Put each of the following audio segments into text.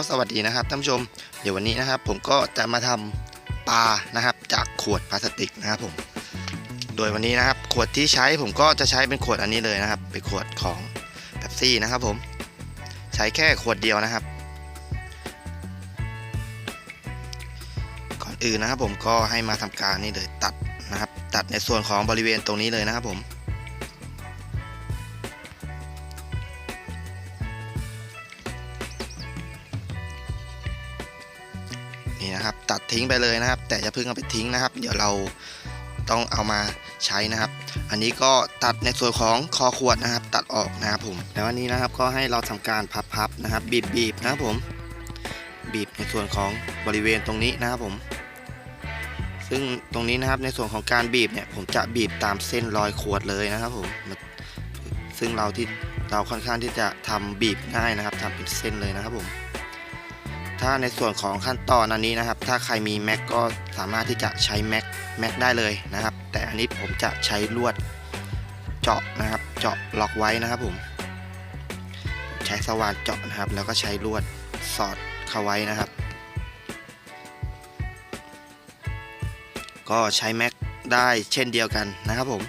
ก็สวัสดีนะครับท่านผู้ชม เดี๋ยววันนี้นะครับ ผมก็จะมาทำปลานะครับ จากขวดพลาสติกนะครับผม โดยวันนี้นะครับ ขวดที่ใช้ผมก็จะใช้เป็นขวดอันนี้เลยนะครับ เป็นขวดของเ e ปซี่นะครับ ผม ใช้แค่ขวดเดียวนะครับ ก่อนอื่นนะครับ ผมก็ให้มาทำการนี่เลยตัดนะครับ ตัดในส่วนของบริเวณตรงนี้เลยนะครับผม นี่นะครับ ตัดทิ้งไปเลยนะครับ แต่จะเพิ่งเอาไปทิ้งนะครับ เดี๋ยวเราต้องเอามาใช้นะครับ อันนี้ก็ตัดในส่วนของคอขวดนะครับ ตัดออกนะครับผมแล้วอันนี้นะครับก็ให้เราทำการพับๆนะครับ บีบๆนะครับผม บีบในส่วนของบริเวณตรงนี้นะครับผม ซึ่งตรงนี้นะครับในส่วนของการบีบเนี่ย ผมจะบีบตามเส้นรอยขวดเลยนะครับผมซึ่งเราที่เราค่อนข้างที่จะทำบีบง่ายนะครับทำเป็นเส้นเลยนะครับผม ถ้าในส่วนของขั้นตอนอันนี้นะครับ ถ้าใครมีแม็กก็สามารถที่จะใช้แม็กแม็กได้เลยนะครับ แต่อันนี้ผมจะใช้ลวดเจาะนะครับ เจาะล็อกไว้นะครับผมใช้สว่านเจาะนะครับ แล้วก็ใช้ลวดสอดเข้าไว้นะครับ ก็ใช้แม็กได้เช่นเดียวกันนะครับผม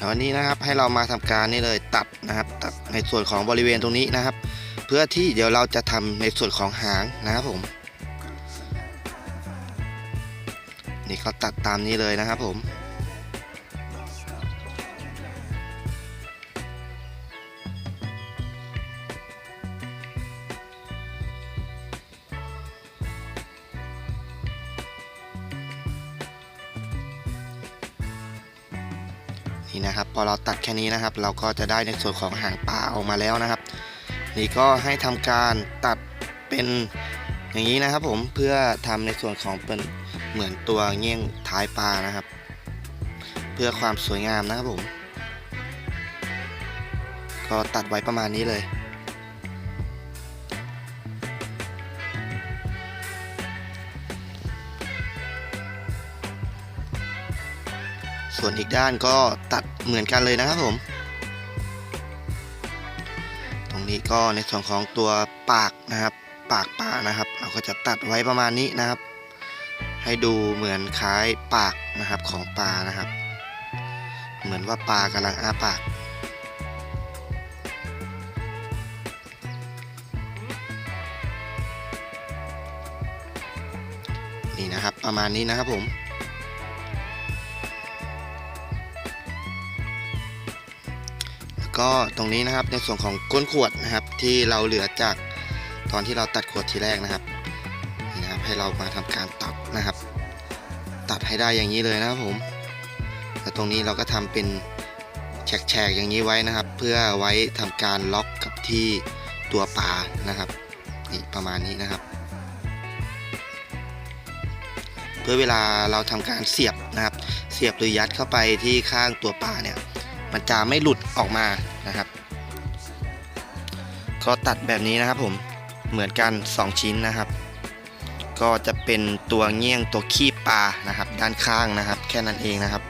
แล้ววันนี้นะครับให้เรามาทำการนี่เลยตัดนะครับตัดในส่วนของบริเวณตรงนี้นะครับ เพื่อที่เดี๋ยวเราจะทำในส่วนของหางนะครับผม นี่เขาตัดตามนี้เลยนะครับผม นี่นะครับ พอเราตัดแค่นี้นะครับ เราก็จะได้ในส่วนของหางปลาออกมาแล้วนะครับ นี่ก็ให้ทำการตัดเป็นอย่างนี้นะครับ ผมเพื่อทำในส่วนของเป็นเหมือนตัวเงี้ยงท้ายปลานะครับ เพื่อความสวยงามนะครับผม ก็ตัดไว้ประมาณนี้เลย ส่วนอีกด้านก็ตัดเหมือนกันเลยนะครับผม ตรงนี้ก็ในส่วนของตัวปากนะครับ ปากปลานะครับ เราก็จะตัดไว้ประมาณนี้นะครับ ให้ดูเหมือนคล้ายปากนะครับของปลานะครับ เหมือนว่าปลากำลังอ้าปากนี่นะครับประมาณนี้นะครับผม ก็ตรงนี้นะครับในส่วนของก้นขวดนะครับ ที่เราเหลือจากตอนที่เราตัดขวดทีแรกนะครับนี่นะครับให้เรามาทำการตัดนะครับ ตัดให้ได้อย่างนี้เลยนะครับผมแล้วตรงนี้เราก็ทำเป็นแฉกๆอย่างนี้ไว้นะครับ เพื่อไว้ทำการล็อกกับที่ตัวปลานะครับนี่ประมาณนี้นะครับ เพื่อเวลาเราทำการเสียบนะครับ เสียบหรือยัดเข้าไปที่ข้างตัวปลาเนี่ย มันจะไม่หลุดออกมานะครับ ก็ตัดแบบนี้นะครับผมเหมือนกัน 2 ชิ้นนะครับ ก็จะเป็นตัวเงี้ยงตัวขี้ปลานะครับ ด้านข้างนะครับ แค่นั้นเองนะครับ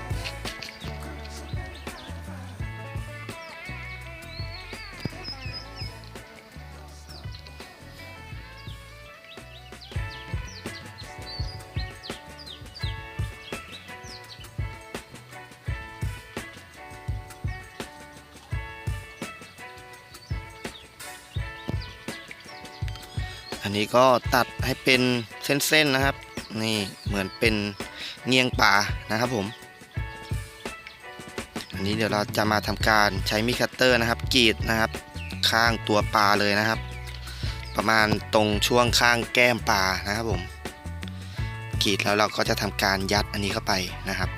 อันนี้ก็ตัดให้เป็นเส้นๆนะครับ นี่เหมือนเป็นเงียงป่านะครับผม อันนี้เดี๋ยวเราจะมาทำการใช้มีดคัตเตอร์นะครับกรีดนะครับ ข้างตัวปลาเลยนะครับ ประมาณตรงช่วงข้างแก้มปลานะครับผมกรีดแล้วเราก็จะทำการยัดอันนี้เข้าไปนะครับ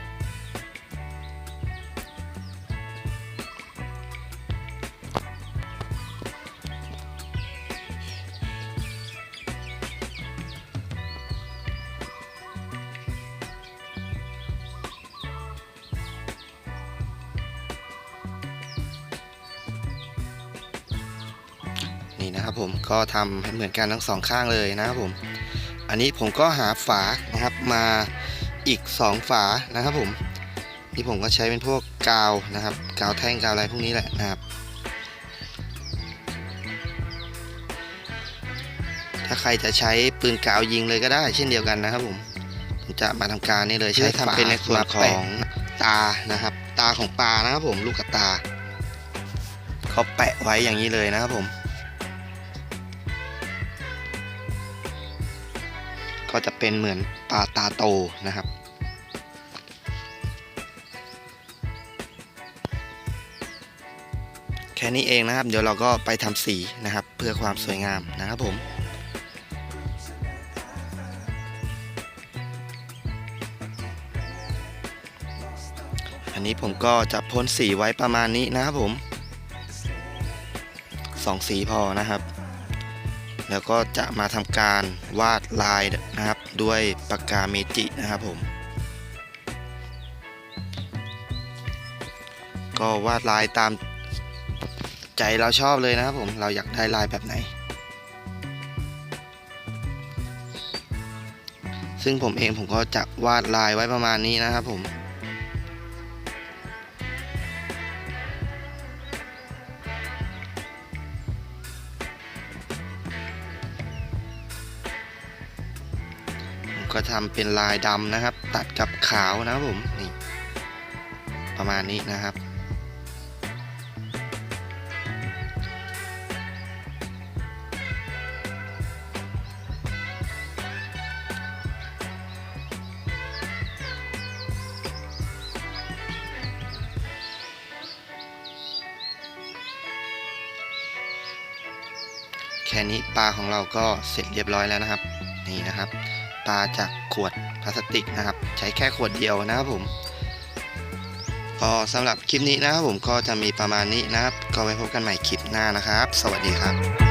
นี่นะครับผมก็ทำให้เหมือนกันทั้งสองข้างเลยนะครับผม อันนี้ผมก็หาฝานะครับมาอีก 2 ฝานะครับผมนี่ผมก็ใช้เป็นพวกกาวนะครับ กาวแท่งกาวอะไรพวกนี้แหละนะครับ ถ้าใครจะใช้ปืนกาวยิงเลยก็ได้ เช่นเดียวกันนะครับผมผมจะมาทำการนี่เลยใช้ทำเป็นในส่วนของตานะครับ ตาของปลานะครับผมลูกกระตาเขาแปะไว้อย่างนี้เลยนะครับผม ก็จะเป็นเหมือนปลาตาโตนะครับ แค่นี้เองนะครับ เดี๋ยวเราก็ไปทำสีนะครับ เพื่อความสวยงามนะครับผมอันนี้ผมก็จะพ่นสีไว้ประมาณนี้นะครับผมสองสีพอนะครับ แล้วก็จะมาทำการวาดลายนะครับ ด้วยปากกาเมจินะครับผม ก็วาดลายตามใจเราชอบเลยนะครับผมเราอยากได้ลายแบบไหน ซึ่งผมเองผมก็จะวาดลายไว้ประมาณนี้นะครับผมผม ก็ทำเป็นลายดำนะครับ ตัดกับขาวนะครับผมนี่ประมาณนี้นะครับแค่นี้ปลาของเราก็เสร็จเรียบร้อยแล้วนะครับ นี่นะครับ ปลาจากขวดพลาสติกนะครับ ใช้แค่ขวดเดียวนะครับผมก็สำหรับคลิปนี้นะครับผมก็จะมีประมาณนี้นะครับ ก็ไว้พบกันใหม่คลิปหน้านะครับ สวัสดีครับ